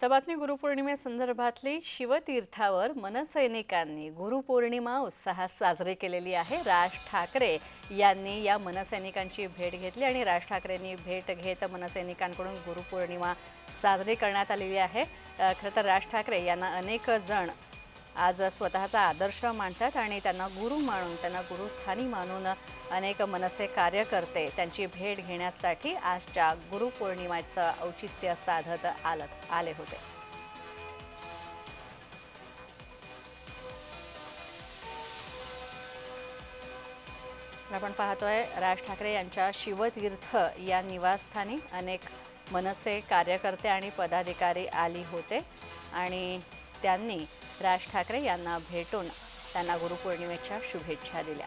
आता बातमी गुरुपौर्णिमेसंदर्भातली शिवतीर्थावर मनसैनिकांनी गुरुपौर्णिमा उत्साहात साजरी केलेली आहे. राज ठाकरे यांनी या मनसैनिकांची भेट घेतली आणि राज ठाकरेंनी भेट घेत मनसैनिकांकडून गुरुपौर्णिमा साजरी करण्यात आलेली आहे. खरं तर राज ठाकरे यांना अनेक जण आज स्वतःचा आदर्श मानतात आणि त्यांना गुरु मानून त्यांना गुरुस्थानी मानून अनेक मनसे कार्यकर्ते त्यांची भेट घेण्यासाठी आजच्या गुरुपौर्णिमेचं औचित्य साधत आलत आले होते. आपण पाहतोय राज ठाकरे यांच्या शिवतीर्थ या निवासस्थानी अनेक मनसे कार्यकर्ते आणि पदाधिकारी आली होते. आणि त्यांनी राज ठाकरे यांना भेटून त्यांना गुरुपौर्णिमेच्या शुभेच्छा दिल्या.